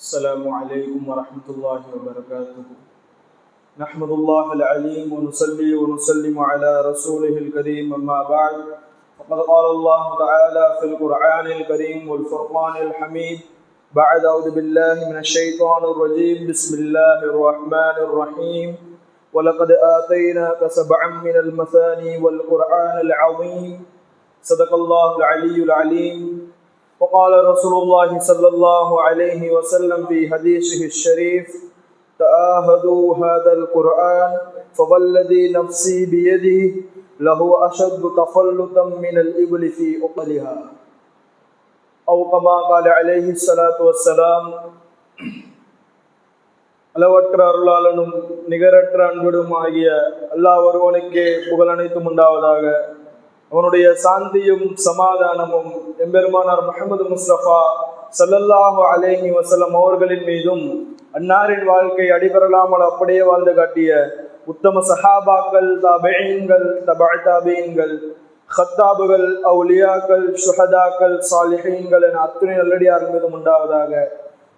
السلام عليكم ورحمة الله وبركاته. نحمد الله العليم ونصلي ونسلم على رسوله الكريم أما بعد فقد قال الله تعالى في القرآن الكريم والفرقان الحميد بعد أعوذ بالله من الشيطان الرجيم. بسم الله الرحمن الرحيم. ولقد آتيناك سبعا من المثاني والقرآن العظيم. صدق الله العلي العليم. وقال رسول الله صلى الله عليه وسلم في حديثه الشريف تآهدوا هذا القرآن فوالذي نفسي بيده له أشد تفلتا من الإبل في أقلها أو كما قال عليه الصلاة والسلام அளவற்ற அருளாளனும் நிகரற்ற அன்புடும் ஆகிய அல்லாஹ் ஒருவனுக்கே புகழ் அனைத்தும் உண்டாவதாக அவனுடைய சாந்தியும் சமாதானமும் எம்பெருமானார் முகமது முஸ்தபா சல்லல்லாஹு அலேஹி வசலம் அவர்களின் மீதும் அன்னாரின் வாழ்க்கை அடிபெறலாமல் அப்படியே வாழ்ந்து காட்டிய உத்தம சஹாபாக்கள் தபேன்கள் தபா தாபீன்கள் ஹத்தாபுகள் அவுலியாக்கள் சுஹதாக்கள் சாலிஹீன்கள் என அத்துணை நல்லடியார் மீதும் உண்டாவதாக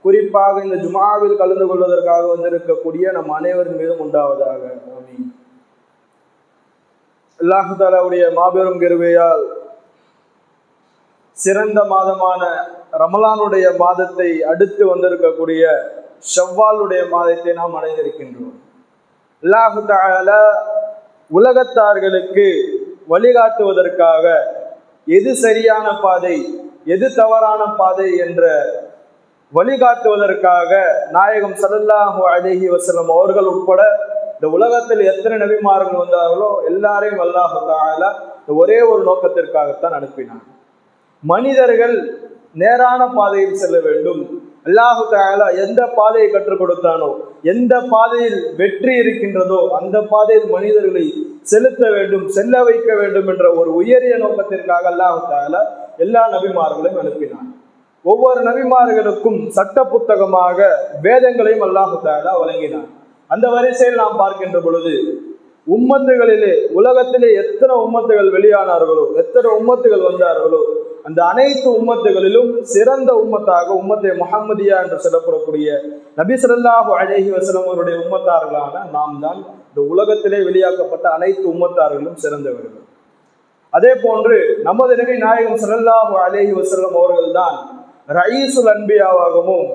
குறிப்பாக இந்த ஜுமாவில் கலந்து கொள்வதற்காக வந்திருக்கக்கூடிய நம் அனைவரின் மீதும் உண்டாவதாக. அல்லாஹு தாலாவுடைய மாபெரும் கருவையால் சிறந்த மாதமான ரமலானுடைய மாதத்தை அடுத்து வந்திருக்கக்கூடிய ஷவ்வாலுடைய மாதத்தை நாம் அடைந்திருக்கின்றோம். அல்லாஹு தால உலகத்தார்களுக்கு வழிகாட்டுவதற்காக எது சரியான பாதை எது தவறான பாதை என்ற வழிகாட்டுவதற்காக நாயகம் சல்லல்லாஹு அலேஹி வசலம் அவர்கள் உட்பட இந்த உலகத்தில் எத்தனை நபிமார்கள் வந்தார்களோ எல்லாரையும் அல்லாஹு தாலா இந்த ஒரே ஒரு நோக்கத்திற்காகத்தான் அனுப்பினார் மனிதர்கள் நேரான பாதையில் செல்ல வேண்டும். அல்லாஹு தாலா எந்த பாதையை கற்றுக் கொடுத்தானோ எந்த பாதையில் வெற்றி இருக்கின்றதோ அந்த பாதையில் மனிதர்களை செலுத்த வேண்டும் செல்ல வைக்க வேண்டும் என்ற ஒரு உயரிய நோக்கத்திற்காக அல்லாஹு தாலா எல்லா நபிமார்களையும் அனுப்பினான். ஒவ்வொரு நபிமார்களுக்கும் சட்ட புத்தகமாக வேதங்களையும் அல்லாஹு தாலா வழங்கினான். அந்த வரிசையில் நாம் பார்க்கின்ற பொழுது உம்மத்துகளிலே உலகத்திலே எத்தனை உம்மத்துகள் வெளியானார்களோ எத்தனை உம்மத்துகள் வந்தார்களோ அந்த அனைத்து உம்மத்துகளிலும் சிறந்த உம்மத்தாக உம்மத்தை முகமதியா என்று சொல்லப்படக்கூடிய நபி சொல்லாஹு அழகி வசலம் அவருடைய உம்மத்தார்களான நாம் தான் இந்த உலகத்திலே வெளியாக்கப்பட்ட அனைத்து உம்மத்தார்களும் சிறந்தவர்கள். அதே போன்று நமது நபி நாயகம் சல்லாஹு அலேஹி வசலம் அவர்கள் தான் ரயீசுல் அன்பியாவாகவும்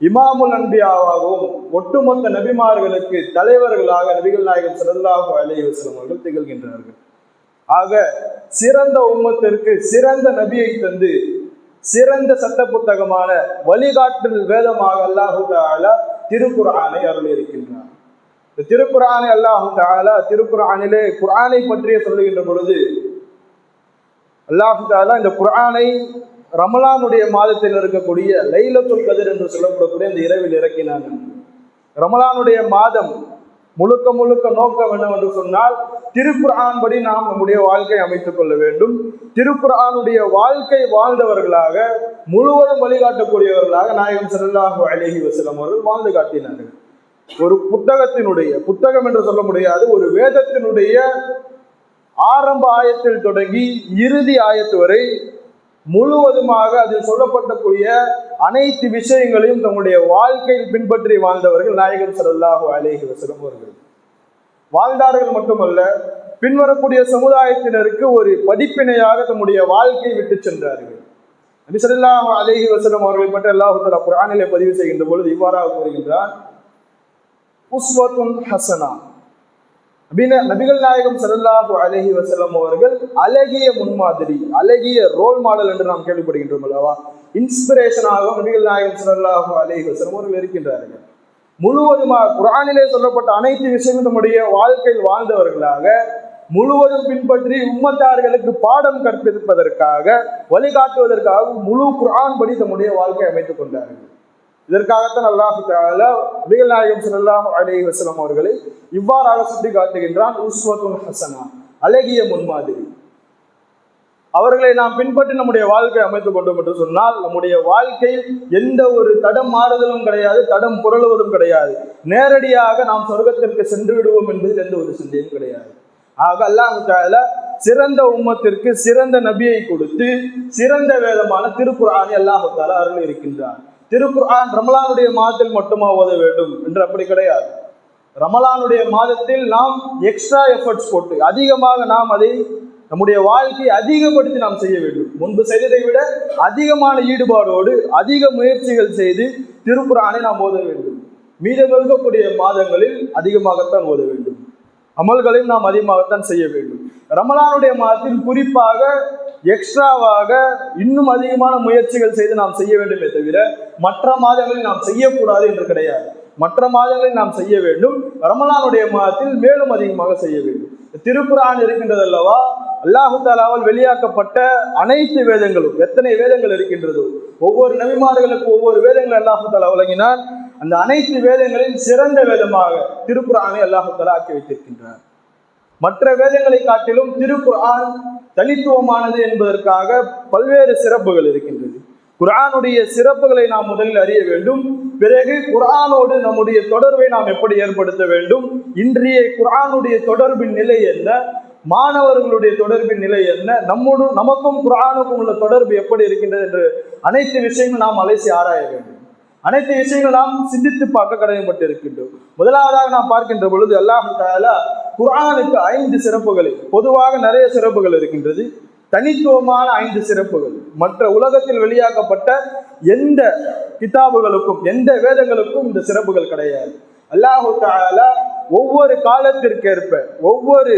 இமாமுல் அன்பியாவாகவும் ஒட்டுமொத்த நபிமார்களுக்கு தலைவர்களாக நபிகள் நாயகம் சல்லாஹு அலேஹி வசலம் அவர்கள் திகழ்கின்றார்கள். ஆக சிறந்த உம்மத்திற்கு சிறந்த நபியை தந்து சிறந்த சட்ட புத்தகமான வழிகாட்டல் வேதமாக அல்லாஹு தாலா திருக்குறானை அருள் இருக்கின்றார் இந்த திருக்குறானை அல்லாஹு தாலா திருக்குறானிலே குரானை பற்றிய சொல்லுகின்ற பொழுது அல்லாஹு தாலா இந்த குரானை ரமலானுடைய மாதத்தில் இருக்கக்கூடிய லைலத்துல் கதிர் என்று சொல்லப்படக்கூடிய இந்த இரவில் இறக்கினாங்க ரமலானுடைய மாதம் முழுக்க முழுக்க நோக்கம் என்னவென்று சொன்னால் திருக்குர்ஆன் படி நாம் நம்முடைய வாழ்க்கை அமைத்துக் கொள்ள வேண்டும். திருக்குர்ஆனுடைய வாழ்க்கை வாழ்ந்தவர்களாக முழுவதும் வழிகாட்டக்கூடியவர்களாக நாயகம் சல்லாஹு அழகி வசலம் அவர்கள் வாழ்ந்து காட்டினார்கள். ஒரு புத்தகத்தினுடைய புத்தகம் என்று சொல்ல முடியாது ஒரு வேதத்தினுடைய ஆரம்ப ஆயத்தில் தொடங்கி இறுதி ஆயத்து வரை முழுவதுமாக அதில் சொல்லப்பட்டக்கூடிய அனைத்து விஷயங்களையும் தங்களுடைய வாழ்க்கையில் பின்பற்றி வாழ்ந்தவர்கள் நாயகர் சல்லாஹு அலேஹி வசலம் அவர்கள். வாழ்ந்தார்கள் மட்டுமல்ல பின்வரக்கூடிய சமுதாயத்தினருக்கு ஒரு படிப்பினையாக தம்முடைய வாழ்க்கையை விட்டு சென்றார்கள். நபி சல்லாஹு அலேஹி வசலம் அவர்களை பற்றி அல்லாஹு தலா குரானிலே பதிவு செய்கின்ற பொழுது இவ்வாறாக கூறுகின்றார் உஸ்வத்துன் ஹசனா நபிகள் நாயகம் சல்லாஹு அலஹி வசலம் அவர்கள் அழகிய முன்மாதிரி அழகிய ரோல் மாடல் என்று நாம் கேள்விப்படுகின்றோம் அல்லவா? இன்ஸ்பிரேஷனாக நபிகள் நாயகம் சல்லாஹு அலஹி வசலம் அவர்கள் இருக்கின்றார்கள். முழுவதுமாக குரானிலே சொல்லப்பட்ட அனைத்து விஷயங்களும் நம்முடைய வாழ்க்கையில் வாழ்ந்தவர்களாக முழுவதும் பின்பற்றி உம்மத்தார்களுக்கு பாடம் கற்பிப்பதற்காக வழிகாட்டுவதற்காக முழு குரான் படி தம்முடைய வாழ்க்கை அமைத்துக் கொண்டார்கள். இதற்காகத்தான் அல்லாஹு தாலா நபிகள் நாயகம் சல்லாஹ் அலி வசலம் அவர்களை இவ்வாறாக சுட்டி காட்டுகின்றான் உஸ்வத்துல் ஹசனா அழகிய முன்மாதிரி. அவர்களை நாம் பின்பற்றி நம்முடைய வாழ்க்கை அமைத்துக் கொண்டோம் என்று சொன்னால் நம்முடைய வாழ்க்கையில் எந்த ஒரு தடம் மாறுதலும் கிடையாது தடம் புரளுவதும் கிடையாது. நேரடியாக நாம் சொர்க்கத்திற்கு சென்று விடுவோம் என்பதில் எந்த ஒரு சிந்தையும் கிடையாது. ஆக அல்லாஹு சிறந்த உம்மத்திற்கு சிறந்த நபியை கொடுத்து சிறந்த வேதமான திருக்குறானை அல்லாஹு அருள் இருக்கின்றார் திருக்குர்ஆன் ரமலானுடைய மாதத்தில் மட்டுமா ஓத வேண்டும்? என்று அப்படி கிடையாது. ரமலானுடைய மாதத்தில் நாம் எக்ஸ்ட்ரா எஃபர்ட்ஸ் போட்டு அதிகமாக நாம் அதை நம்முடைய வாழ்க்கையை அதிகப்படுத்தி நாம் செய்ய வேண்டும். முன்பு செய்ததை விட அதிகமான ஈடுபாடோடு அதிக முயற்சிகள் செய்து திருக்குறானை நாம் ஓத வேண்டும். மீதம் இருக்கக்கூடிய மாதங்களில் அதிகமாகத்தான் ஓத வேண்டும். அமல்களையும் நாம் அதிகமாகத்தான் செய்ய வேண்டும். ரமலானுடைய மாதத்தில் குறிப்பாக எக்ஸ்ட்ராவாக இன்னும் அதிகமான முயற்சிகள் செய்து நாம் செய்ய வேண்டுமே தவிர மற்ற மாதங்களில் நாம் செய்யக்கூடாது என்று கிடையாது. மற்ற மாதங்களில் நாம் செய்ய வேண்டும். ரமலானுடைய மாதத்தில் மேலும் அதிகமாக செய்ய வேண்டும். திருக்குரான் இருக்கின்றது அல்லவா அல்லாஹு தாலாவால் வெளியாக்கப்பட்ட அனைத்து வேதங்களும் எத்தனை வேதங்கள் இருக்கின்றதோ ஒவ்வொரு நபிமார்களுக்கு ஒவ்வொரு வேதங்கள் அல்லாஹு தாலா அந்த அனைத்து வேதங்களில் சிறந்த வேதமாக திருக்குறானை அல்லாஹு தாலா ஆக்கி வைத்திருக்கின்றார் மற்ற வேதங்களை காட்டிலும் திருக்குர்ஆன் தனித்துவமானது என்பதற்காக பல்வேறு சிறப்புகள் இருக்கின்றது. குரானுடைய சிறப்புகளை நாம் முதலில் அறிய வேண்டும். பிறகு குரானோடு நம்முடைய தொடர்பை நாம் எப்படி ஏற்படுத்த வேண்டும்? இன்றைய குரானுடைய தொடர்பின் நிலை என்ன? மாணவர்களுடைய தொடர்பின் நிலை என்ன? நம்மோடு நமக்கும் குரானுக்கும் உள்ள தொடர்பு எப்படி இருக்கின்றது என்று அனைத்து விஷயங்களும் நாம் அலைசி ஆராய வேண்டும். அனைத்து விஷயங்களும் நாம் சிந்தித்து பார்க்க கடமைப்பட்டிருக்கின்றோம். முதலாவதாக நாம் பார்க்கின்ற பொழுது அல்லாஹு தாலா குரானுக்கு ஐந்து சிறப்புகள். பொதுவாக நிறைய சிறப்புகள் இருக்கின்றது. தனித்துவமான ஐந்து சிறப்புகள். மற்ற உலகத்தில் வெளியாக்கப்பட்ட எந்த கிதாபுகளுக்கும் எந்த வேதங்களுக்கும் இந்த சிறப்புகள் கிடையாது. அல்லாஹு தாலா ஒவ்வொரு காலத்திற்கேற்ப ஒவ்வொரு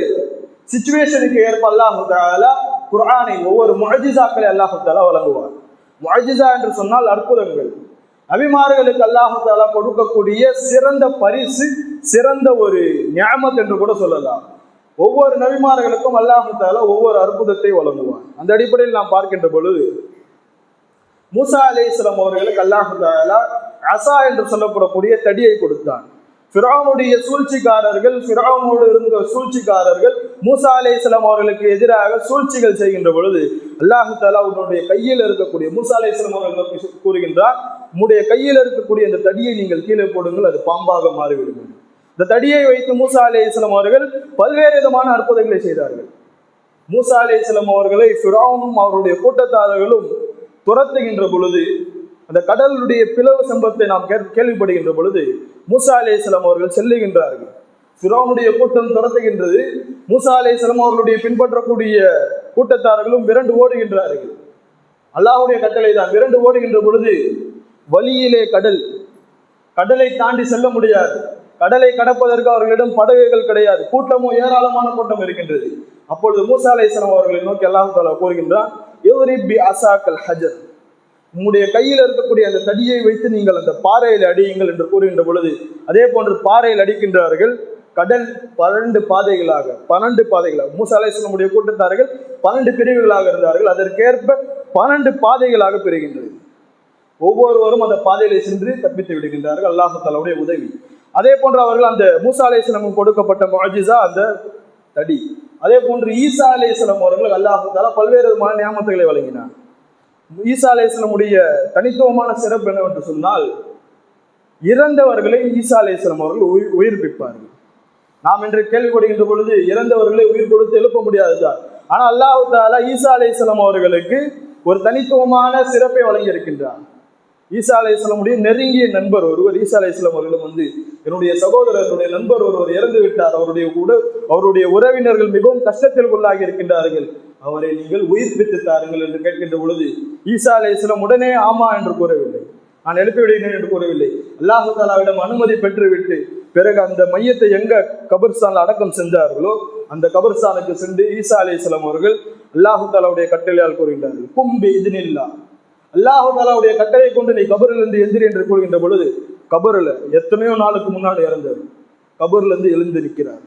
சுச்சுவேஷனுக்கு ஏற்ப அல்லாஹு தாலா குர்ஆனை ஒவ்வொரு முழஜிசாக்களை அல்லாஹு தாலா வழங்குவார். முழஜிசா என்று சொன்னால் அற்புதங்கள். நபிமார்களுக்கு அல்லாஹு தாலா கொடுக்கக்கூடிய சிறந்த பரிசு சிறந்த ஒரு ஞாபகம் என்று கூட சொல்லலாம். ஒவ்வொரு நபிமார்களுக்கும் அல்லாஹு தாலா ஒவ்வொரு அற்புதத்தை வழங்குவான். அந்த அடிப்படையில் நாம் பார்க்கின்ற பொழுது மூசா அலி இஸ்லாம் அவர்களுக்கு அல்லாஹு தாலா அசா என்று சொல்லப்படக்கூடிய தடியை கொடுத்தான். ஃபிராவுனுடைய சூழ்ச்சிக்காரர்கள் ஃபிராவுனோடு இருந்த சூழ்ச்சிக்காரர்கள் மூசா அலே இஸ்லாம் அவர்களுக்கு எதிராக சூழ்ச்சிகள் செய்கின்ற பொழுது அல்லாஹு தாலா உன்னுடைய கையில் இருக்கக்கூடிய மூசா அலே இஸ்லாம் அவர்கள் கூறுகின்றார் உன்னுடைய கையில் இருக்கக்கூடிய இந்த தடியை நீங்கள் கீழே போடுங்கள் அது பாம்பாக மாறிவிடும். இந்த தடியை வைத்து மூசா அலே இஸ்லாம் அவர்கள் பல்வேறு விதமான அற்புதங்களை செய்தார்கள். மூசா அலே இஸ்லாம் அவர்களை ஃபிராவும் அவருடைய கூட்டத்தாரர்களும் துரத்துகின்ற பொழுது அந்த கடலுடைய பிளவு சம்பத்தை நாம் கே- கேள்விப்படுகின்ற பொழுது மூசா அலி இஸ்லாம் அவர்கள் செல்லுகின்றார்கள். ஃபிரௌனுடைய கூட்டம் துரத்துகின்றது. மூசா அலி இஸ்லாம் அவர்களுடைய பின்பற்றக்கூடிய கூட்டத்தார்களும் விரண்டு ஓடுகின்றார்கள். அல்லாஹ்வுடைய கட்டளை தான். விரண்டு ஓடுகின்ற பொழுது வழியிலே கடல் கடலை தாண்டி செல்ல முடியாது. கடலை கடப்பதற்கு அவர்களிடம் படகுகள் கிடையாது. கூட்டமும் ஏராளமான கூட்டம் இருக்கின்றது. அப்பொழுது மூசா அலைஹிஸ்ஸலாம் அவர்களை நோக்கி அல்லாஹ் தாலா கூறுகின்றான் எவரி பி அசாக்கல் ஹஜர். உங்களுடைய கையில் இருக்கக்கூடிய அந்த தடியை வைத்து நீங்கள் அந்த பாறையில் அடியுங்கள் என்று கூறுகின்ற பொழுது அதே போன்று பாறையில் அடிக்கின்றார்கள். கடல் பன்னெண்டு பாதைகளாக பன்னெண்டு பாதைகளாக. மூசா அலைஹிஸ்ஸலாமுடைய கூட்டத்தார்கள் பன்னெண்டு பிரிவுகளாக இருந்தார்கள். அதற்கேற்ப பன்னெண்டு பாதைகளாக பிரிகின்றது. ஒவ்வொருவரும் அந்த பாதையிலே சென்று தப்பித்து விடுகின்றார்கள். அல்லாஹு தாலாவுடைய உதவி. அதே போன்று அவர்கள் அந்த மூசா கொடுக்கப்பட்ட முஅஜிஸா அந்த தடி. அதே போன்று ஈசா அலைஹிஸ்ஸலாம் அவர்கள் அல்லாஹு தாலா பல்வேறு விதமான நியமத்துகளை வழங்கினார். ஈசா தனித்துவமான சிறப்பு என்னவென்று சொன்னால் இறந்தவர்களை ஈசா அலைஹிஸ்ஸலாம் அவர்கள் உயிர் உயிர்ப்பிப்பார்கள். நாம் இன்று கேள்விப்படுகின்ற பொழுது இறந்தவர்களை உயிர் கொடுத்து எழுப்ப முடியாதுதான் ஆனால் அல்லாஹு தாலா ஈசா அவர்களுக்கு ஒரு தனித்துவமான சிறப்பை வழங்கி இருக்கின்றார் ஈசா நெருங்கிய நண்பர் ஒருவர் ஈசா அவர்களும் வந்து என்னுடைய சகோதரர் என்னுடைய நண்பர் ஒருவர் இறந்து விட்டார். அவருடைய கூட அவருடைய உறவினர்கள் மிகவும் கஷ்டத்தில் உள்ளாகி இருக்கின்றார்கள். அவரை நீங்கள் உயிர்ப்பித்து தாருங்கள் என்று கேட்கின்ற பொழுது ஈசா அலேஸ்லம் உடனே ஆமா என்று கூறவில்லை. நான் எழுப்பிவிடுகிறேன் என்று கூறவில்லை. அல்லாஹு தாலாவிடம் அனுமதி பெற்றுவிட்டு பிறகு அந்த மையத்தை எங்க கபர்ஸ்தான்ல அடக்கம் செஞ்சார்களோ அந்த கபர்ஸ்தானுக்கு சென்று ஈசா அலேஸ்லம் அவர்கள் அல்லாஹு தாலாவுடைய கட்டளையால் கூறுகின்றார்கள். கும்பி இதுனில்லா அல்லாஹு தாலாவுடைய கட்டளை கொண்டு நீ கபரிலிருந்து எந்திரி என்று கூறுகின்ற பொழுது கபரில் எத்தனையோ நாளுக்கு முன்னாடி இறந்தார் கபர்லேருந்து எழுந்து நிற்கிறார்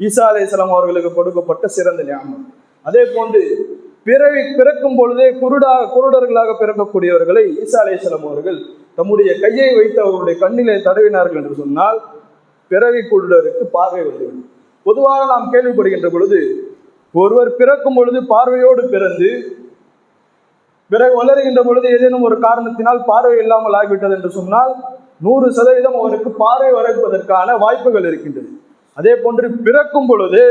ஈசா அலைஹிஸ்ஸலாம் அவர்களுக்கு கொடுக்கப்பட்ட சிறந்த ஞாபகம். அதே போன்று பிறவி பிறக்கும் பொழுதே குருடா குருடர்களாக பிறக்கக்கூடியவர்களை ஈசா அலைஹிஸ்ஸலாம் அவர்கள் தம்முடைய கையை வைத்து அவருடைய கண்ணிலே தடவினார்கள் என்று சொன்னால் பிறவி குருடருக்கு பார்வை வந்துவிடும் பொதுவாக நாம் கேள்விப்படுகின்ற பொழுது ஒருவர் பிறக்கும் பொழுது பார்வையோடு பிறந்து பிறகு வளருகின்ற பொழுது ஏதேனும் ஒரு காரணத்தினால் பார்வை இல்லாமல் ஆகிவிட்டது என்று சொன்னால் நூறு சதவீதம் அவருக்கு பார்வை வரப்பதற்கான வாய்ப்புகள் இருக்கின்றது. அதே போன்று பிறக்கும் பொழுது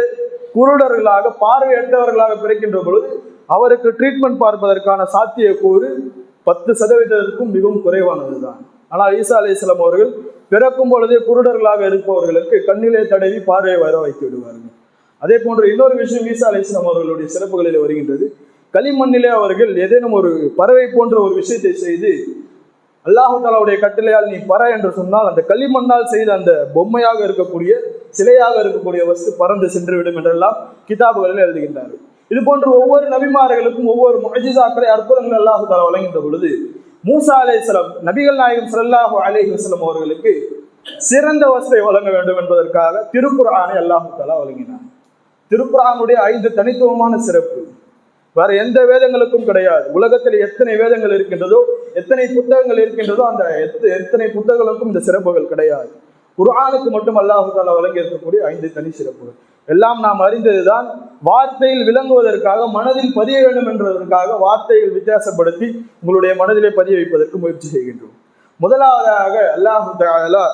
குருடர்களாக பார்வையற்றவர்களாக பிறக்கின்ற பொழுது அவருக்கு ட்ரீட்மெண்ட் பார்ப்பதற்கான சாத்தியக்கூறு பத்து சதவீதத்திற்கும் மிகவும் குறைவானது தான் ஆனால் ஈசா அலைஹிஸ்ஸலாம் அவர்கள் பிறக்கும் பொழுதே குருடர்களாக இருப்பவர்களுக்கு கண்ணிலே தடவி பார்வை வர வைத்து விடுவார்கள். அதே போன்று இன்னொரு விஷயம் ஈசா அலைஹிஸ்ஸலாம் அவர்களுடைய சிறப்புகளில் வருகின்றது. களிமண்ணிலே அவர்கள் ஏதேனும் ஒரு பறவை போன்ற ஒரு விஷயத்தை செய்து அல்லாஹு தாலாவுடைய கட்டளையால் நீ பற என்று சொன்னால் அந்த களிமண்ணால் செய்த அந்த பொம்மையாக இருக்கக்கூடிய சிலையாக இருக்கக்கூடிய வஸ்து பறந்து சென்றுவிடும் என்றெல்லாம் கிதாபுகளில் எழுதுகின்றார்கள். இது போன்ற ஒவ்வொரு நபிமார்களுக்கும் ஒவ்வொரு முஜிசாக்களை அற்புதங்கள் அல்லாஹு தாலா வழங்குகின்ற பொழுது மூசா அலேஸ்லம் நபிகள் நாயகம் ஸல்லல்லாஹு அலைஹி வஸல்லம் அவர்களுக்கு சிறந்த வசத்தை வழங்க வேண்டும் என்பதற்காக திருக்குறானை அல்லாஹு தாலா வழங்கினார் திருக்குறானுடைய ஐந்து தனித்துவமான சிறப்பு. வேற எந்த வேதங்களுக்கும் கிடையாது. உலகத்தில் எத்தனை வேதங்கள் இருக்கின்றதோ எத்தனை புத்தகங்கள் இருக்கின்றதோ அந்த எத்தனை புத்தகங்களுக்கும் இந்த சிறப்புகள் கிடையாது. குரானுக்கு மட்டும் அல்லாஹு தாலா வழங்கி இருக்கக்கூடிய ஐந்து தனி சிறப்புகள். எல்லாம் நாம் அறிந்ததுதான் வார்த்தையில் விளங்குவதற்காக மனதில் பதிய வேண்டும் என்பதற்காக வார்த்தையில் வித்தியாசப்படுத்தி உங்களுடைய மனதிலே பதிய வைப்பதற்கு முயற்சி செய்கின்றோம். முதலாவதாக அல்லாஹு தாலா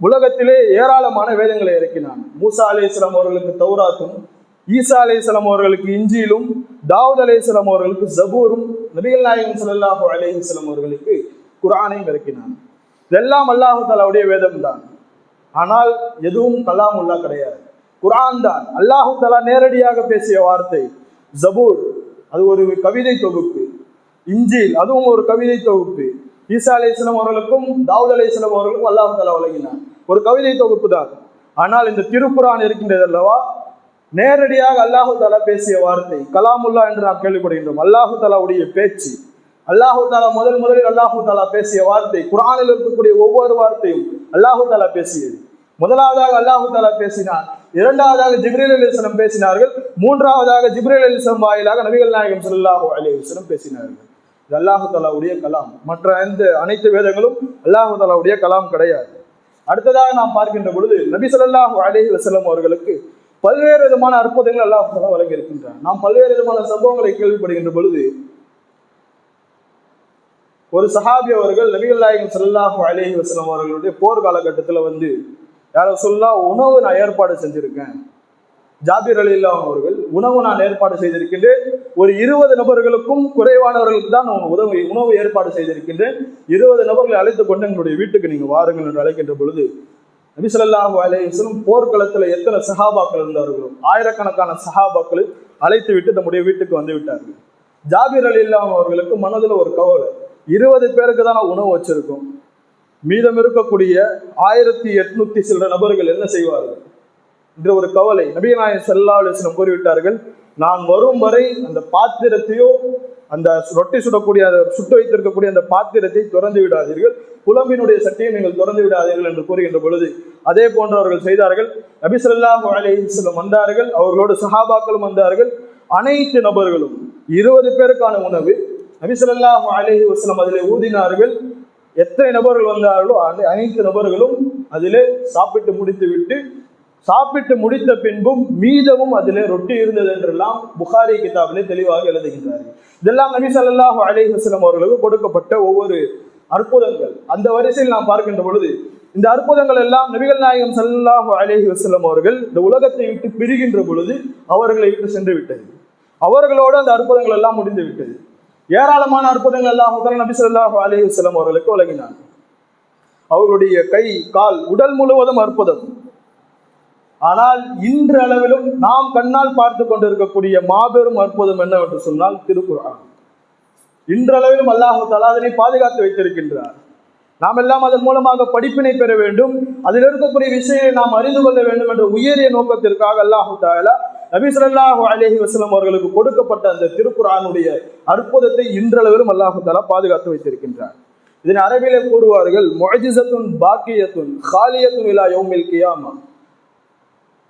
உலகத்திலே ஏராளமான வேதங்களை இறக்கினான். மூசா அலைஹிஸ்ஸலாம் அவர்களுக்கு தௌராத்தும் ஈசா அலைஹிஸ்ஸலாம் அவர்களுக்கு இஞ்சியிலும் தாவூத் அலைஹிஸ்ஸலாம் அவர்களுக்கு ஜபூரும் நபிகள் நாயகம் ஸல்லல்லாஹு அலைஹி அவர்களுக்கு குரானையும் இறக்கினான் இதெல்லாம் அல்லாஹு தாலாவுடைய வேதம் தான். ஆனால் எதுவும் கலாமுல்லா கிடையாது. குரான் தான். அல்லாஹு தலா நேரடியாக பேசிய வார்த்தை ஜபூர் அது ஒரு கவிதை தொகுப்பு. இஞ்சில் அதுவும் ஒரு கவிதை தொகுப்பு. ஈசா அலைஹிஸ்ஸலாம் அவர்களுக்கும் தாவூத் அலைஹிஸ்ஸலாம் அவர்களுக்கும் அல்லாஹு தலா வழங்கினார் ஒரு கவிதை தொகுப்பு தான். ஆனால் இந்த திருக்குர்ஆன் இருக்கின்றது அல்லவா? நேரடியாக அல்லாஹு தாலா பேசிய வார்த்தை கலாமுல்லா என்று நாம் கேள்விப்படுகின்றோம். அல்லாஹு தாலாவுடைய பேச்சு அல்லாஹு தாலா முதல் முதலில் அல்லாஹு தாலா பேசிய வார்த்தை குரானில் இருக்கக்கூடிய ஒவ்வொரு வார்த்தையும் அல்லாஹு தாலா பேசியது. முதலாவதாக அல்லாஹு தாலா பேசினார் இரண்டாவதாக ஜிப்ரேல் அலிஸ்லம் பேசினார்கள் மூன்றாவதாக ஜிப்ரேல் அலிஸ்லம் வாயிலாக நபிகள் நாயகம் சல்லாஹூ அலைஹி பேசினார்கள். இது அல்லாஹு தாலாவுடைய கலாம். மற்ற எந்த அனைத்து வேதங்களும் அல்லாஹு தாலாவுடைய கலாம் கிடையாது. அடுத்ததாக நாம் பார்க்கின்ற பொழுது நபி சொல்லாஹூ அலி வசலம் அவர்களுக்கு பல்வேறு விதமான அற்புதங்கள் அல்லாஹ் தாலா வழங்கி இருக்கின்றார் நாம் பல்வேறு விதமான சம்பவங்களை கேள்விப்படுகின்ற பொழுது ஒரு சஹாபி அவர்கள் நபிகள் நாயகம் செல்லாஹு அலேஹி வசலம் அவர்களுடைய போர் காலகட்டத்தில் வந்து யாரோ சொல்லா உணவு நான் ஏற்பாடு செஞ்சிருக்கேன். ஜாபிர் அலி அவர்கள் உணவு நான் ஏற்பாடு செய்திருக்கின்றேன். ஒரு இருபது நபர்களுக்கும் குறைவானவர்களுக்கு தான் நான் உதவி உணவு ஏற்பாடு செய்திருக்கின்றேன். இருபது நபர்களை அழைத்து கொண்டு எங்களுடைய வீட்டுக்கு நீங்கள் வாருங்கள் என்று அழைக்கின்ற பொழுது நபிசல்லாஹு அலையம் அலைஹி போர்க்களத்துல எத்தனை சஹாபாக்கள் இருந்தார்களோ ஆயிரக்கணக்கான சஹாபாக்களை அழைத்து விட்டு நம்முடைய வீட்டுக்கு வந்து விட்டார்கள். ஜாபீர் அலி அவர்களுக்கு மனதுல ஒரு கவலை இருபது பேருக்கு தான் உணவு வச்சிருக்கோம். மீதம் இருக்கக்கூடிய ஆயிரத்தி எட்நூத்தி சில நபர்கள் என்ன செய்வார்கள்? என்ற ஒரு கவலை நபிநாயகம் ஸல்லல்லாஹு அலைஹி கூறிவிட்டார்கள். நான் வரும் வரை அந்த பாத்திரத்தையோ அந்த ரொட்டி சுடக்கூடிய அந்த சுட்டு வைத்திருக்கக்கூடிய அந்த பாத்திரத்தை திறந்து விடாதீர்கள். புலம்பினுடைய சட்டியை நீங்கள் திறந்து விடாதீர்கள் என்று கூறுகின்ற பொழுது அதே போன்றவர்கள் செய்தார்கள். நபி ஸல்லல்லாஹு வந்தார்கள் அவர்களோடு சஹாபாக்களும் வந்தார்கள். அனைத்து நபர்களும் இருபது பேருக்கான உணவு நபி ஸல்லல்லாஹு வஸ்லம் வஸல்லம் அதிலே ஊதினார்கள். எத்தனை நபர்கள் வந்தார்களோ அந்த அனைத்து நபர்களும் அதிலே சாப்பிட்டு முடித்து விட்டு சாப்பிட்டு முடித்த பின்பும் மீதமும் அதில் ரொட்டி இருந்தது என்றெல்லாம் புகாரி கிதாபிலே தெளிவாக எழுதுகின்றார்கள். இதெல்லாம் நபி சல்லாஹு அலைஹி வஸல்லம் அவர்களுக்கு கொடுக்கப்பட்ட ஒவ்வொரு அற்புதங்கள். அந்த வரிசையில் நாம் பார்க்கின்ற பொழுது இந்த அற்புதங்கள் எல்லாம் நபிகள் நாயகம் சல்லாஹு அலேஹி வஸல்லம் அவர்கள் இந்த உலகத்தை விட்டு பிரிகின்ற பொழுது அவர்களை விட்டு சென்று விட்டது. அவர்களோடு அந்த அற்புதங்கள் எல்லாம் முடிந்து விட்டது. ஏராளமான அற்புதங்கள் எல்லாம் நபி சொல்லாஹு அலேஹி வஸல்லம் அவர்களுக்கு வழங்கினார் அவர்களுடைய கை கால் உடல் முழுவதும் அற்புதம். ஆனால் இன்றளவிலும் நாம் கண்ணால் பார்த்து கொண்டிருக்கக்கூடிய மாபெரும் அற்புதம் என்னவென்று சொன்னால் திருக்குறான் இன்றளவிலும் அல்லாஹு அதனை பாதுகாத்து வைத்திருக்கின்றார். நாம் எல்லாம் அதன் மூலமாக படிப்பினை பெற வேண்டும். அதில் இருக்கக்கூடிய விஷயங்களை நாம் அறிந்து கொள்ள வேண்டும் என்ற உயரிய நோக்கத்திற்காக அல்லாஹு தாலா நபி ஸல்லல்லாஹு அலைஹி அவர்களுக்கு கொடுக்கப்பட்ட அந்த திருக்குறானுடைய அற்புதத்தை இன்றளவிலும் அல்லாஹு தாலா பாதுகாத்து வைத்திருக்கின்றார். இதன் அரபிலே கூறுவார்கள் முஅஜிசத்துன் பாக்கியத்துன் காலியத்துன் இலா யோமில் கியாமா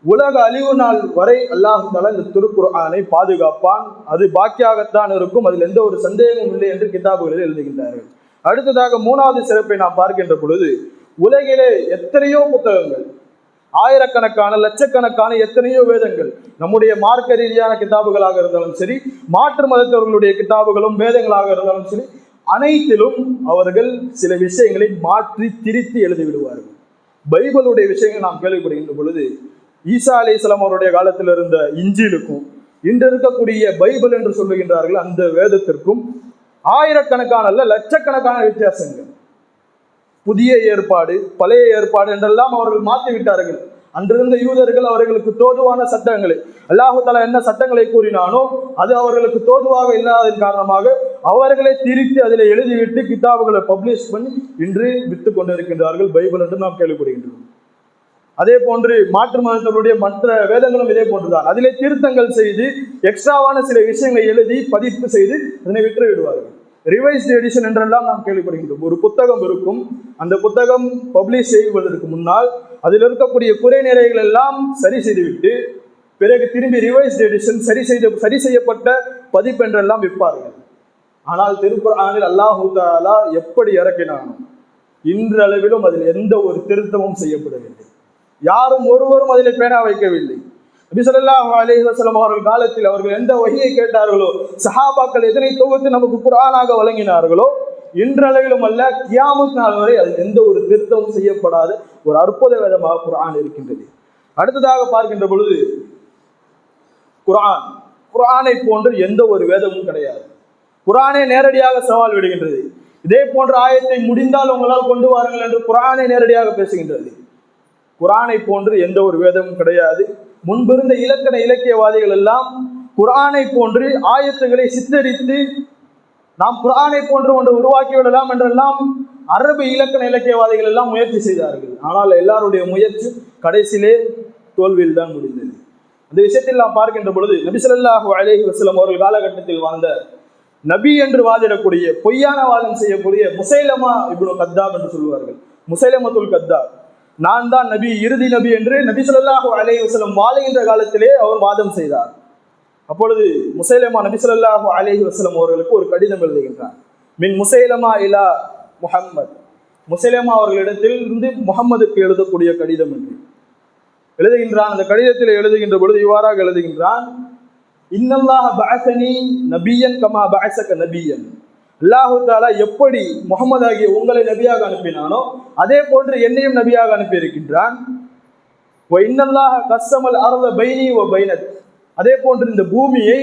உலக அழிவு நாள் வரை அல்லாஹால இந்த திருக்குர்ஆனை பாதுகாப்பான். அது பாக்கியாகத்தான் இருக்கும். அதில் எந்த ஒரு சந்தேகமும் இல்லை என்று கிதாபுகளில் எழுதுகின்றார்கள். அடுத்ததாக மூணாவது சிறப்பை நாம் பார்க்கின்ற பொழுது உலகிலே எத்தனையோ புத்தகங்கள் ஆயிரக்கணக்கான லட்சக்கணக்கான எத்தனையோ வேதங்கள் நம்முடைய மார்க்க ரீதியான கிதாபுகளாக இருந்தாலும் சரி மாற்று மதத்தவர்களுடைய கிதாபுகளும் வேதங்களாக இருந்தாலும் சரி அனைத்திலும் அவர்கள் சில விஷயங்களை மாற்றி திரித்து எழுதி விடுவார்கள் பைபிளுடைய விஷயங்கள் நாம் கேள்விப்படுகின்ற பொழுது ஈசா அலிஸ்லாம் அவருடைய காலத்தில் இருந்த இஞ்சிலுக்கும் இன்று இருக்கக்கூடிய பைபிள் என்று சொல்லுகின்றார்கள் அந்த வேதத்திற்கும் ஆயிரக்கணக்கான அல்ல லட்சக்கணக்கான வித்தியாசங்கள். புதிய ஏற்பாடு பழைய ஏற்பாடு என்றெல்லாம் அவர்கள் மாற்றி விட்டார்கள். அன்றிருந்த யூதர்கள் அவர்களுக்கு தோதுவான சட்டங்களை. அல்லாஹு தலா என்ன சட்டங்களை கூறினானோ அது அவர்களுக்கு தோதுவாக இல்லாததன் காரணமாக அவர்களை திரித்து அதில் எழுதிவிட்டு கிதாபுகளை பப்ளிஷ் பண்ணி இன்று விற்று கொண்டிருக்கின்றார்கள் பைபிள் என்று நாம் கேள்விப்படுகின்றோம். அதே போன்று மாற்று மதத்தினுடைய மற்ற வேதங்களும் இதே போன்றுதான். அதிலே திருத்தங்கள் செய்து எக்ஸ்ட்ராவான சில விஷயங்களை எழுதி பதிப்பு செய்து அதனை விற்று விடுவார்கள் ரிவைஸ்டு எடிஷன் என்றெல்லாம் நாம் கேள்விப்படுகின்றோம். ஒரு புத்தகம் இருக்கும். அந்த புத்தகம் பப்ளிஷ் செய்வதற்கு முன்னால் அதில் இருக்கக்கூடிய குறை நிறைகள் எல்லாம் சரி செய்துவிட்டு பிறகு திரும்பி ரிவைஸ்டு எடிஷன் சரி செய்த சரி செய்யப்பட்ட பதிப்பு என்றெல்லாம் விற்பார்கள். ஆனால் திருக்குறானில் அல்லாஹு தாலா எப்படி இறக்கினானோ இன்றளவிலும் அதில் எந்த ஒரு திருத்தமும் செய்யப்படவில்லை. யாரும் ஒருவரும் அதில் பேனா வைக்கவில்லை. நபி ஸல்லல்லாஹு அவர்கள் காலத்தில் அவர்கள் எந்த வகையை கேட்டார்களோ சஹாபாக்கள் எதனை தொகுத்து நமக்கு குரானாக வழங்கினார்களோ இன்றளவிலும் அல்ல கியாமத் நாள் வரை அது எந்த ஒரு திருத்தமும் செய்யப்படாத ஒரு அற்புத வேதமாக குரான் இருக்கின்றது. அடுத்ததாக பார்க்கின்ற பொழுது குரான் குரானை போன்று எந்த ஒரு வேதமும் கிடையாது. குரானே நேரடியாக சவால் விடுகின்றது. இதே போன்ற ஆயத்தை முடிந்தால் உங்களால் கொண்டு வாருங்கள் என்று குரானை நேரடியாக பேசுகின்றது. குரானை போன்று எந்த ஒரு வேதமும் கிடையாது. முன்பிருந்த இலக்கண இலக்கியவாதிகள் எல்லாம் குரானை போன்று ஆயத்துகளை சித்தரித்து நாம் குரானை போன்று ஒன்று உருவாக்கி விடலாம் என்றெல்லாம் அரபு இலக்கண இலக்கியவாதிகள் எல்லாம் முயற்சி செய்தார்கள். ஆனால் எல்லாருடைய முயற்சி கடைசியிலே தோல்வியில் தான் முடிந்தது. அந்த விஷயத்தில் நாம் பார்க்கின்ற பொழுது நபிசல்லாஹு அலேஹி வசலம் அவர்கள் காலகட்டத்தில் வாழ்ந்த நபி என்று வாதிடக்கூடிய பொய்யான வாதம் செய்யக்கூடிய முசைலமா இவ்வளோ கத்தாப் என்று சொல்லுவார்கள். முசைலமத்துல் கத்தாப். நான் தான் நபி இறுதி நபி என்று நபி சொல்லாஹு அலைஹி வசலம் வாழுகின்ற காலத்திலே அவர் வாதம் செய்தார். அப்பொழுது முசைலமா நபி சொல்லாஹு அலேஹி வசலம் அவர்களுக்கு ஒரு கடிதம் எழுதுகின்றார் மின் முசைலமா இலா முஹம்மத். முசைலமா அவர்களிடத்தில் இருந்து முகம்மதுக்கு எழுதக்கூடிய கடிதம் என்று எழுதுகின்றான் அந்த கடிதத்தில் எழுதுகின்ற பொழுது இவ்வாறாக எழுதுகின்றான் இன்னல்லாஹ பாசனி நபியன் கமா பஅசக நபியன். அல்லாஹு தாலா எப்படி முகமது ஆகிய உங்களை நபியாக அனுப்பினானோ அதே போன்று என்னையும் நபியாக அனுப்பி இருக்கின்றான் கஸ்தமல் கஸ்ஸமல் பைனி ஓ பைனத். அதே போன்று இந்த பூமியை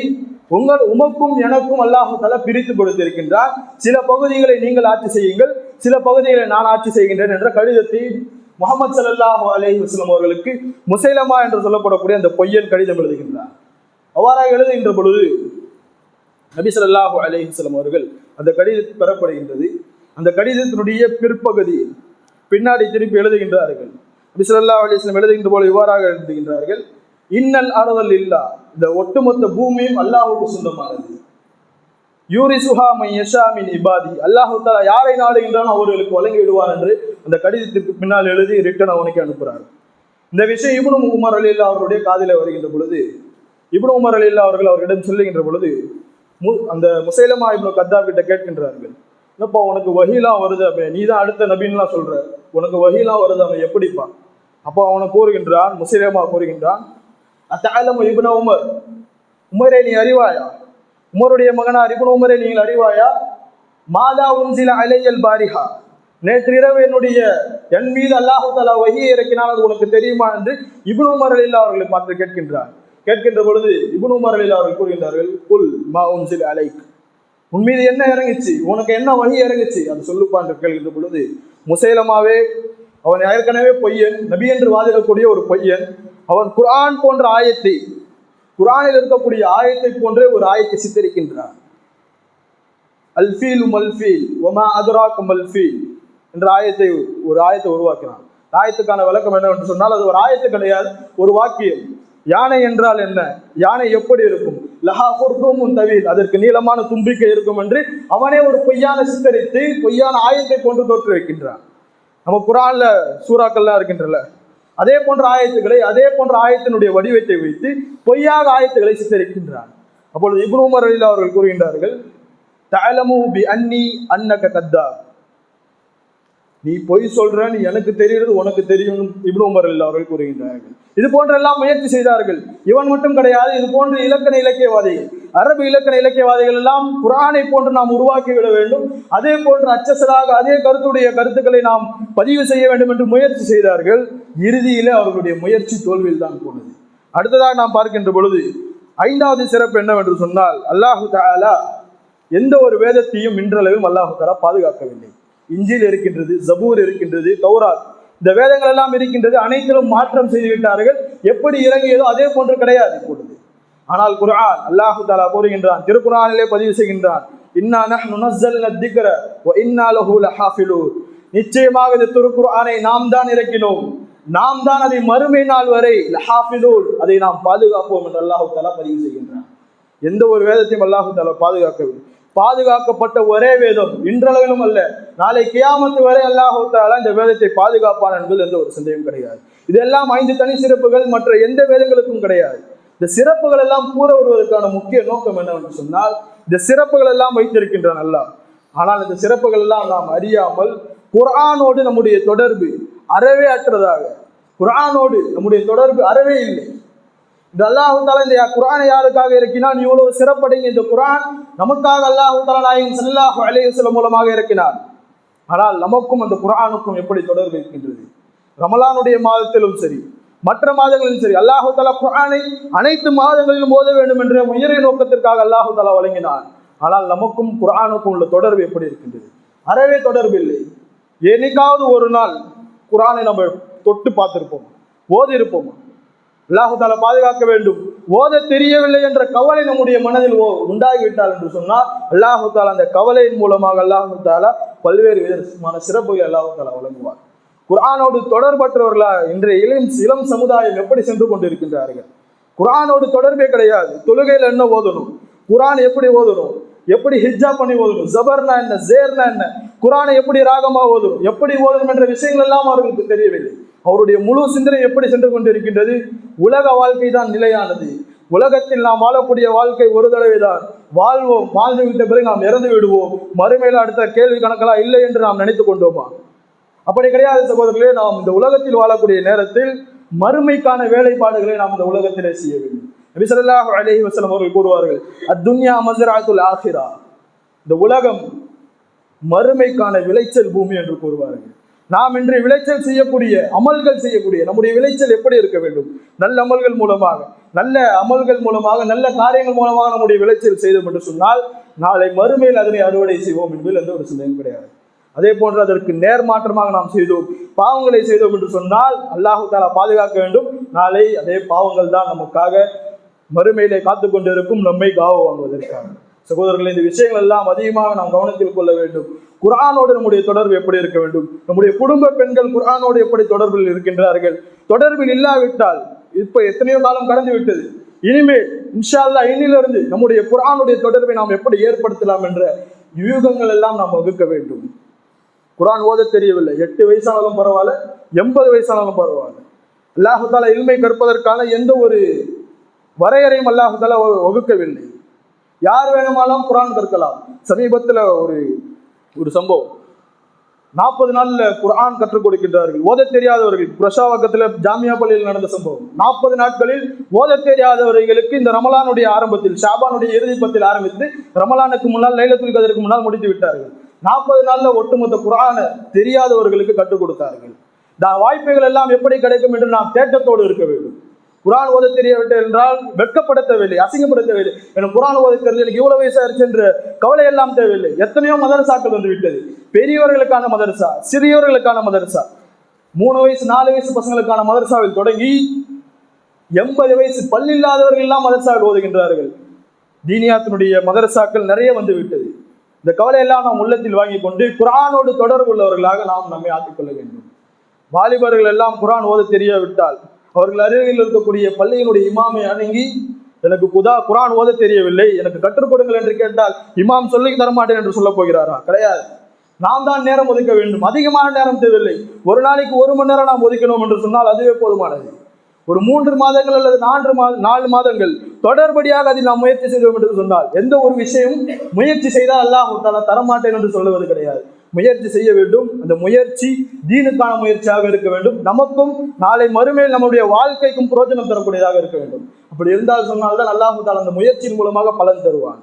உங்கள் உமக்கும் எனக்கும் அல்லாஹு தலா பிரித்து கொடுத்திருக்கின்றார் சில பகுதிகளை நீங்கள் ஆட்சி செய்யுங்கள். சில பகுதிகளை நான் ஆட்சி செய்கின்றேன் என்ற கடிதத்தை முகமது சல்லாஹூ அலைஹி வஸ்லம் அவர்களுக்கு முசைலமா என்று சொல்லப்படக்கூடிய அந்த பொய்யன் கடிதம் எழுதுகின்றார். அவ்வாறாக எழுதுகின்ற பொழுது நபி சொல்லாஹூ அலைஹி வஸ்லம் அவர்கள் அந்த கடிதத்தில் பெறப்படுகின்றது. அந்த கடிதத்தினுடைய பிற்பகுதி பின்னாடி திருப்பி எழுதுகின்றார்கள். நபி ஸல்லல்லாஹு எழுதுகின்ற போல இவ்வாறாக எழுதுகின்றார்கள். இன்னல் ஆறுதல் இல்லா இந்த ஒட்டுமொத்த பூமியும் அல்லாஹுக்கு சொந்தமானது. யூரிசுஹா மை யஷாமின் இபாதி அல்லாஹு தாலா யாரை நாடுகின்றானோ அவர்களுக்கு வழங்கி விடுவார் என்று அந்த கடிதத்திற்கு பின்னால் எழுதி ரிட்டன் அவனுக்கு அனுப்புகிறார் இந்த விஷயம் இப்னு உமர் அலில்லா அவருடைய காதில் வருகின்ற பொழுது இப்னு உமர் அலில்லா அவர்கள் அவரிடம் சொல்லுகின்ற பொழுது அந்த முசைலமா இப்னு கத்தாப் கிட்ட கேட்கின்றார்கள். என்னப்பா உனக்கு வகிலாம் வருது அப்ப நீ தான் அடுத்த நபின்லாம் சொல்ற. உனக்கு வகிலாம் வருது அவன் எப்படிப்பா? அப்போ அவனை கூறுகின்றான் முசைலமா கூறுகின்றான் அத்தாலம் இபுன உமர். உமரே நீ அறிவாயா? உமருடைய மகனார் இப்னு உமரை நீங்கள் அறிவாயா? மாதா உன்சில அலையல் பாரிஹா. நேற்று இரவு என்னுடைய என் மீது அல்லாஹு தலா வகியை இறக்கினால் அது உனக்கு தெரியுமா என்று இபுன் உமர் அலில்லா அவர்களை பார்த்து கேட்கின்றார். கேட்கின்ற பொழுது இப்னு உமர் அவர்கள் கூறுகின்றார்கள் குல் மா உன்சில அலைக். உன் மீது என்ன இறங்குச்சு? உனக்கு என்ன வழி இறங்குச்சு? அது சொல்லுப்பா என்று கேட்கின்ற பொழுது முசைலமாவே அவன் ஏற்கனவே பொய்யன் நபி என்று வாதிடக்கூடிய ஒரு பொய்யன் அவன் குரான் போன்ற ஆயத்தை குரானில் இருக்கக்கூடிய ஆயத்தை போன்றே ஒரு ஆயத்தை சித்தரிக்கின்றான். அல்ஃபீல் மல்ஃபீல் ஒமா அதுராக் மல்ஃபீல் என்ற ஆயத்தை ஒரு ஆயத்தை உருவாக்கினான். ஆயத்துக்கான விளக்கம் என்னவென்று சொன்னால் அது ஒரு ஆயத்து கிடையாது ஒரு வாக்கியம். யானை என்றால் என்ன? யானை எப்படி இருக்கும்? லஹா பொறுக்கும் தவில். அதற்கு நீளமான தும்பிக்கை இருக்கும் என்று அவனே ஒரு பொய்யான சித்தரித்து பொய்யான ஆயத்தை கொண்டு தோற்று வைக்கின்றான். நம்ம குரான்ல சூறாக்கள்லாம் இருக்கின்றல அதே போன்ற ஆயத்துக்களை அதே போன்ற ஆயத்தினுடைய வடிவத்தை வைத்து பொய்யாக ஆயத்துக்களை சித்தரிக்கின்றான். அப்பொழுது இப்னு உமர் அலிலா அவர்கள் கூறுகின்றார்கள் தலமு பி அன்னி அன்னக கத்தா. நீ பொய் சொல்றன்னு நீ எனக்கு தெரியுறது உனக்கு தெரியும் இப்னு உமர் அவர்கள் கூறுகின்றார்கள். இது போன்றெல்லாம் முயற்சி செய்தார்கள். இவன் மட்டும் கிடையாது இது போன்ற இலக்கண இலக்கியவாதிகள் அரபு இலக்கண இலக்கியவாதிகள் எல்லாம் குரானை போன்று நாம் உருவாக்கி விட வேண்டும். அதே போன்று அச்சசலாக அதே கருத்துடைய கருத்துக்களை நாம் பதிவு செய்ய வேண்டும் என்று முயற்சி செய்தார்கள். இறுதியிலே அவர்களுடைய முயற்சி தோல்வியில் தான் போனது. அடுத்ததாக நாம் பார்க்கின்ற பொழுது ஐந்தாவது சிறப்பு என்னவென்று சொன்னால் அல்லாஹு தாலா எந்த ஒரு வேதத்தையும் இன்றளவும் அல்லாஹு தாலா பாதுகாக்கவில்லை. இஞ்சில் இருக்கின்றது ஜபூர் இருக்கின்றது தௌராத். இந்த வேதங்கள் எல்லாம் இருக்கின்றது அனைத்திலும் மாற்றம் செய்து விட்டார்கள். எப்படி இறங்கியதோ அதே போன்று கிடையாது இப்பொழுது. ஆனால் குரான் அல்லாஹு தாலா கூறுகின்றான் திருக்குறானிலே பதிவு செய்கின்றான் இன்னா நஹ்னு நஸ்ஸல்னா திக்ர வ இன்னா லஹு லஹாஃபிலூன். நிச்சயமாக இந்த திருக்குர்ஆனை நாம் தான் இறக்கினோம். நாம் தான் அதை மறுமை நாள் வரை லஹாஃபிலூன் அதை நாம் பாதுகாப்போம் என்று அல்லாஹு தாலா பதிவு செய்கின்றான். எந்த ஒரு வேதத்தையும் அல்லாஹு தாலா பாதுகாக்கவில்லை. பாதுகாக்கப்பட்ட ஒரே வேதம் இன்றளவிலும் அல்ல. நாளை கியாமத்து வரை அல்லாஹால இந்த வேதத்தை பாதுகாப்பான் என்பது எந்த ஒரு சந்தேகம் கிடையாது. இதெல்லாம் ஐந்து தனி சிறப்புகள் மற்ற எந்த வேதங்களுக்கும் கிடையாது. இந்த சிறப்புகள் எல்லாம் கூற வருவதற்கான முக்கிய நோக்கம் என்னவென்று சொன்னால் இந்த சிறப்புகள் எல்லாம் வைத்திருக்கின்றான் அல்லாஹ். ஆனால் இந்த சிறப்புகள் எல்லாம் நாம் அறியாமல் குரானோடு நம்முடைய தொடர்பு அறவே அற்றதாக. குரானோடு நம்முடைய தொடர்பு அறவே இல்லை. இந்த அல்லாஹு தாலா இந்த குரானை யாருக்காக இறக்கினான்? இவ்வளவு சிறப்படைங்க இந்த குரான் நமக்காக அல்லாஹு தாலா நாயகம் ஸல்லல்லாஹு அலைஹி மூலமாக இறக்கினான் ஆனால் நமக்கும் அந்த குரானுக்கும் எப்படி தொடர்பு இருக்கின்றது? ரமலானுடைய மாதத்திலும் சரி மற்ற மாதங்களிலும் சரி அல்லாஹு தலா குரானை அனைத்து மாதங்களிலும் ஓத வேண்டும் என்ற உயரிய நோக்கத்திற்காக அல்லாஹு தலா வழங்கினான் ஆனால் நமக்கும் குரானுக்கும் உள்ள தொடர்பு எப்படி இருக்கின்றது? அறவே தொடர்பு இல்லை. என்னைக்காவது ஒரு நாள் குரானை நம்ம தொட்டு பார்த்திருப்போம் ஓதி இருப்போம் அல்லாஹால பாதுகாக்க வேண்டும். ஓத தெரியவில்லை என்ற கவலை நம்முடைய மனதில் ஓ- உண்டாகிவிட்டால் என்று சொன்னால் அல்லாஹு தாலா அந்த கவலையின் மூலமாக அல்லாஹு தாலா பல்வேறு விதமான சிறப்புகளை அல்லாஹு தாலா வழங்குவார். குரானோடு தொடர்பற்றவர்களா இன்றைய இளம் இளம் சமுதாயம் எப்படி சென்று கொண்டிருக்கின்றார்கள்? குரானோடு தொடர்பே கிடையாது. தொழுகையில் என்ன ஓதணும்? குரான் எப்படி ஓதணும்? எப்படி ஹிஜ்ஜா பண்ணி ஓதணும்? ஜபர்னா என்ன? ஜேர்னா என்ன? குரானை எப்படி ராகமா ஓதணும்? எப்படி ஓதணும் என்ற விஷயங்கள் எல்லாம் அவர்களுக்கு தெரியவில்லை. அவருடைய முழு சிந்தனை எப்படி சென்று கொண்டிருக்கின்றது? உலக வாழ்க்கை தான் நிலையானது. உலகத்தில் நாம் வாழக்கூடிய வாழ்க்கை ஒரு தடவை தான் வாழ்வோம் வாழ்ந்து விட்ட பிறகு நாம் இறந்து விடுவோம். மறுமையில் அடுத்த கேள்வி கணக்கெல்லாம் இல்லை என்று நாம் நினைத்து கொண்டோமா? அப்படி கிடையாது சகோதரர்களே நாம் இந்த உலகத்தில் வாழக்கூடிய நேரத்தில் மறுமைக்கான வேலைப்பாடுகளை நாம் இந்த உலகத்திலே செய்ய வேண்டும். நபி ஸல்லல்லாஹு அவர்கள் கூறுவார்கள் அத்துன்யா மஸ்ரஅத்துல் ஆகிரா. இந்த உலகம் மறுமைக்கான விளைச்சல் பூமி என்று கூறுவார்கள். நாம் இன்று விளைச்சல் செய்யக்கூடிய அமல்கள் செய்யக்கூடிய நம்முடைய விளைச்சல் எப்படி இருக்க வேண்டும்? நல்ல அமல்கள் மூலமாக நல்ல அமல்கள் மூலமாக நல்ல காரியங்கள் மூலமாக நம்முடைய விளைச்சல் செய்தோம் என்று சொன்னால் நாளை மறுமையில் அதனை அறுவடை செய்வோம் என்பதில் எந்த ஒரு சிந்தனையும் கிடையாது. அதே போன்று அதற்கு நேர்மாற்றமாக நாம் செய்தோம் பாவங்களை செய்தோம் என்று சொன்னால் அல்லாஹு தாலா பாதுகாக்க வேண்டும். நாளை அதே பாவங்கள் தான் நமக்காக மறுமையிலே காத்து கொண்டிருக்கும் நம்மை காவ வாங்குவதற்காக. சகோதரர்கள் இந்த விஷயங்கள் எல்லாம் அதிகமாக நாம் கவனத்தில் கொள்ள வேண்டும். குரானோடு நம்முடைய தொடர்பு எப்படி இருக்க வேண்டும்? நம்முடைய குடும்ப பெண்கள் குரானோடு எப்படி தொடர்பில் இருக்கின்றார்கள்? தொடர்பில் இல்லாவிட்டால் இப்ப எத்தனையோ காலம் கடந்து விட்டது இனிமேல் இன்ஷால்லா இன்னிலிருந்து நம்முடைய குரானுடைய தொடர்பை நாம் எப்படி ஏற்படுத்தலாம் என்ற யூகங்கள் எல்லாம் நாம் வகுக்க வேண்டும். குரான் ஓத தெரியவில்லை. எட்டு வயசானாலும் பரவாயில்ல எண்பது வயசானாலும் பரவாயில்ல. அல்லாஹால தாலா இல்மை கற்பதற்கான எந்த ஒரு வரையறையும் அல்லாஹால வகுக்கவில்லை. யார் வேணுமானாலும் குரான் கற்கலாம். சமீபத்தில் ஒரு ஒரு சம்பவம். நாற்பது நாள்ல குரான் கற்றுக் கொடுக்கின்றார்கள். ஓத தெரியாதவர்கள் பிரஷாவக்கத்தில் ஜாமியா பள்ளியில் நடந்த சம்பவம். நாற்பது நாட்களில் ஓத தெரியாதவர்களுக்கு இந்த ரமலானுடைய ஆரம்பத்தில் ஷாபானுடைய இறுதி பத்தில் ஆரம்பித்து ரமலானுக்கு முன்னால் லைலத்துல் கதருக்கு முன்னால் முடித்து விட்டார்கள். நாற்பது நாள்ல ஒட்டுமொத்த குரான தெரியாதவர்களுக்கு கற்றுக் கொடுத்தார்கள். இந்த வாய்ப்புகள் எல்லாம் எப்படி கிடைக்கும் என்று நாம் தேட்டத்தோடு இருக்க வேண்டும். குரான் ஓத தெரியவில்லை என்றால் வெட்கப்படுத்தவில்லை அசிங்கப்படுத்தவில்லை. எனக்கு குரான் ஓத தெரியல எனக்கு இவ்வளவு வயசாயிருச்சு என்று கவலை எல்லாம் தேவையில்லை. எத்தனையோ மதரசாக்கள் வந்து விட்டது. பெரியவர்களுக்கான மதரசா சிறியவர்களுக்கான மதரசா. மூணு வயசு நாலு வயசு பசங்களுக்கான மதரசாவில் தொடங்கி எண்பது வயசு பல்லில்லாதவர்கள் எல்லாம் மதரசாவில் ஓதுகின்றார்கள். தீனியாத்தினுடைய மதரசாக்கள் நிறைய வந்து விட்டது. இந்த கவலையெல்லாம் நாம் உள்ளத்தில் வாங்கி கொண்டு குரானோடு தொடர்பு உள்ளவர்களாக நாம் நம்மை ஆக்கிக்கொள்ள வேண்டும். வாலிபர்கள் எல்லாம் குரான் ஓத தெரியவிட்டால் அவர்கள் அருகில் இருக்கக்கூடிய பள்ளியினுடைய இமாமை அணுகி எனக்கு புதா குரான் ஓத தெரியவில்லை எனக்கு கற்றுக் கொடுங்கள் என்று கேட்டால் இமாம் சொல்லி தரமாட்டேன் என்று சொல்ல போகிறாரா? கிடையாது. நாம் தான் நேரம் ஒதுக்க வேண்டும். அதிகமான நேரம் தேவையில்லை. ஒரு நாளைக்கு ஒரு மணி நேரம் நாம் ஒதுக்கணும் என்று சொன்னால் அதுவே போதுமானது. ஒரு மூன்று மாதங்கள் அல்லது நான்கு மாத நாலு மாதங்கள் தொடர்படியாக அதில் நாம் முயற்சி செய்தோம் என்று சொன்னால் எந்த ஒரு விஷயமும் முயற்சி செய்தால் அல்லாஹ் தரமாட்டேன் என்று சொல்லுவது கிடையாது. முயற்சி செய்ய வேண்டும். அந்த முயற்சி தீனுக்கான முயற்சியாக இருக்க வேண்டும். நமக்கும் நாளை மறுமையில் நம்முடைய வாழ்க்கைக்கும் புரோஜனம் தரக்கூடியதாக இருக்க வேண்டும். அப்படி இருந்தால் சொன்னால்தான் அல்லாஹால் அந்த முயற்சியின் மூலமாக பலன் தருவான்.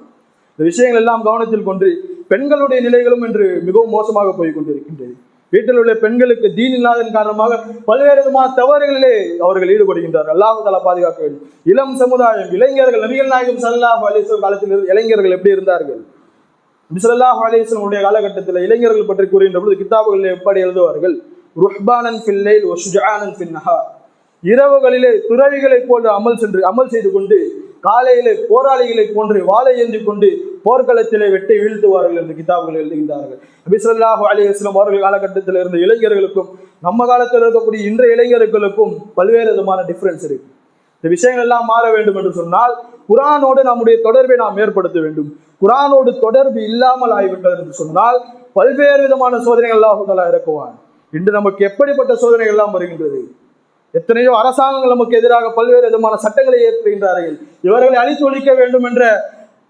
இந்த விஷயங்கள் எல்லாம் கவனத்தில் கொண்டு பெண்களுடைய நிலைகளும் இன்று மிகவும் மோசமாக போய் கொண்டிருக்கின்றது. வீட்டில் உள்ள பெண்களுக்கு தீன் இல்லாதன் காரணமாக பல்வேறு விதமான தவறுகளிலே அவர்கள் ஈடுபடுகின்றார்கள். அல்லாஹால பாதுகாக்க வேண்டும். இளம் சமுதாயம் இளைஞர்கள் நபிகள் நாயகம் சல்லாஹ் அலிஸ்வம் காலத்தில் இளைஞர்கள் எப்படி இருந்தார்கள்? பிசல்லாஹ் அலிஸ்வனுடைய காலகட்டத்தில் இளைஞர்கள் பற்றி கூறுகின்ற பொழுது கிதாபுகளில் எப்படி எழுதுவார்கள்? ருஹ்பானன் பில்லைல் ஒ பின்னஹா இரவுகளிலே துறவிகளைப் போன்று அமல் சென்று அமல் செய்து கொண்டு காலையிலே போராளிகளைப் போன்று வாளை ஏந்தி கொண்டு போர்க்களத்திலே வெட்டி வீழ்த்துவார்கள் என்று கிதாபுகள் எழுதுகின்றார்கள். அபிசல்லாஹு அலி இஸ்லாம் அவர்கள் காலகட்டத்தில் இருந்த இளைஞர்களுக்கும் நம்ம காலத்தில் இருக்கக்கூடிய இன்றைய இளைஞர்களுக்கும் பல்வேறு விதமான டிஃப்ரென்ஸ் இருக்கு. இந்த விஷயங்கள் எல்லாம் மாற வேண்டும் என்று சொன்னால் குரானோடு நம்முடைய தொடர்பை நாம் ஏற்படுத்த வேண்டும். குரானோடு தொடர்பு இல்லாமல் ஆகிவிட்டது என்று சொன்னால் பல்வேறு விதமான சோதனைகள் அல்லாஹுதலா இறக்குவான். இன்று நமக்கு எப்படிப்பட்ட சோதனைகள் எல்லாம் வருகின்றது? எத்தனையோ அரசாங்கங்கள் நமக்கு எதிராக பல்வேறு விதமான சட்டங்களை ஏற்றுகின்றார்கள் இவர்களை அழித்து ஒழிக்க வேண்டும் என்ற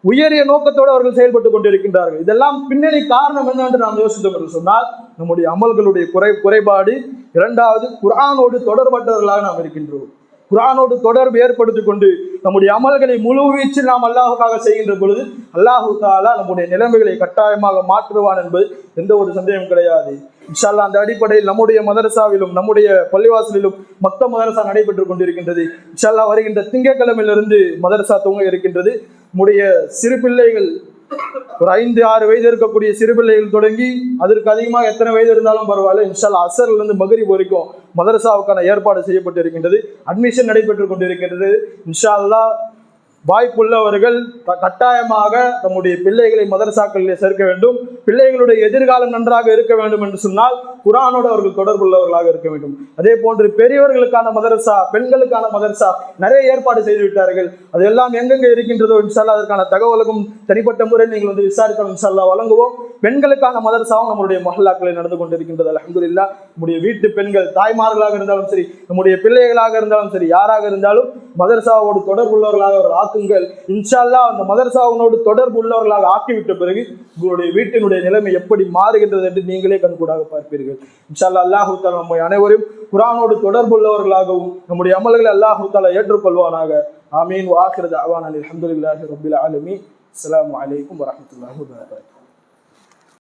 உயரிய நோக்கத்தோடு அவர்கள் செயல்பட்டு கொண்டிருக்கின்றார்கள். இதெல்லாம் பின்னணி காரணம் என்ன என்று நாம் யோசித்தோம் என்று சொன்னால் நம்முடைய அமல்களுடைய குறை குறைபாடு இரண்டாவது குரானோடு தொடர்பட்டவர்களாக நாம் இருக்கின்றோம். குரானோடு தொடர்பு ஏற்படுத்திக் கொண்டு நம்முடைய அமல்களை முழு வீச்சில் நாம் அல்லாஹுக்காக செய்கின்ற பொழுது அல்லாஹு தாலா நம்முடைய நிலைமைகளை கட்டாயமாக மாற்றுவான் என்பது எந்த ஒரு சந்தேகம் கிடையாது. இன்ஷால்லா அந்த அடிப்படையில் நம்முடைய மதரசாவிலும் நம்முடைய பள்ளிவாசலிலும் மொத்த மதரசா நடைபெற்றுக் கொண்டிருக்கின்றது. இன்ஷால்லா வருகின்ற திங்கட்கிழமையிலிருந்து மதரசா துவங்க இருக்கின்றது. நம்முடைய சிறு பிள்ளைகள் ஒரு ஐந்து ஆறு வயது இருக்கக்கூடிய சிறு பிள்ளைகள் தொடங்கி அதற்கு அதிகமாக எத்தனை வயது இருந்தாலும் பரவாயில்ல. இன்ஷால்லா அசர்ல இருந்து மகரிப் வரைக்கும் மதரசாவுக்கான ஏற்பாடு செய்யப்பட்டு இருக்கின்றது அட்மிஷன் நடைபெற்றுக் கொண்டிருக்கின்றது. இன்ஷா வாய்ப்புள்ளவர்கள் கட்டாயமாக நம்முடைய பிள்ளைகளை மதரசாக்களிலே சேர்க்க வேண்டும். பிள்ளைகளுடைய எதிர்காலம் நன்றாக இருக்க வேண்டும் என்று சொன்னால் குரானோடு அவர்கள் தொடர்புள்ளவர்களாக இருக்க வேண்டும். அதே போன்று பெரியவர்களுக்கான மதரசா பெண்களுக்கான மதரசா நிறைய ஏற்பாடு செய்து விட்டார்கள். அதெல்லாம் எங்கெங்க இருக்கின்றதோ இன்ஷால்லா அதற்கான தகவலுக்கும் தனிப்பட்ட முறையில் நீங்கள் வந்து விசாரிக்கணும் இன்ஷால்லா வழங்குவோம். பெண்களுக்கான மதரசாவும் நம்முடைய மஹல்லாக்களில் நடந்து கொண்டிருக்கின்றது. அலமதுல்லா நம்முடைய வீட்டு பெண்கள் தாய்மார்களாக இருந்தாலும் சரி நம்முடைய பிள்ளைகளாக இருந்தாலும் சரி யாராக இருந்தாலும் மதரசாவோடு தொடர்புள்ளவர்களாக அவர்கள் ஆக்குங்கள் இன்ஷால்லா அந்த மதரசாவினோடு தொடர்பு உள்ளவர்களாக ஆக்கிவிட்ட பிறகு உங்களுடைய வீட்டினுடைய நிலைமை எப்படி மாறுகின்றது என்று நீங்களே கண்கூடாக பார்ப்பீர்கள். இன்ஷால்லா அல்லாஹூ தாலா நம்மை அனைவரும் குரானோடு தொடர்புள்ளவர்களாகவும் நம்முடைய அமல்களை அல்லாஹூ தாலா ஏற்றுக்கொள்வானாக. ஆமீன். வாஹிரது அவான் அலி அஹமதுல்லாஹி ரபில் ஆலமி அஸ்லாம் வலைக்கம் வரமத்துல வபரகாத்துஹு.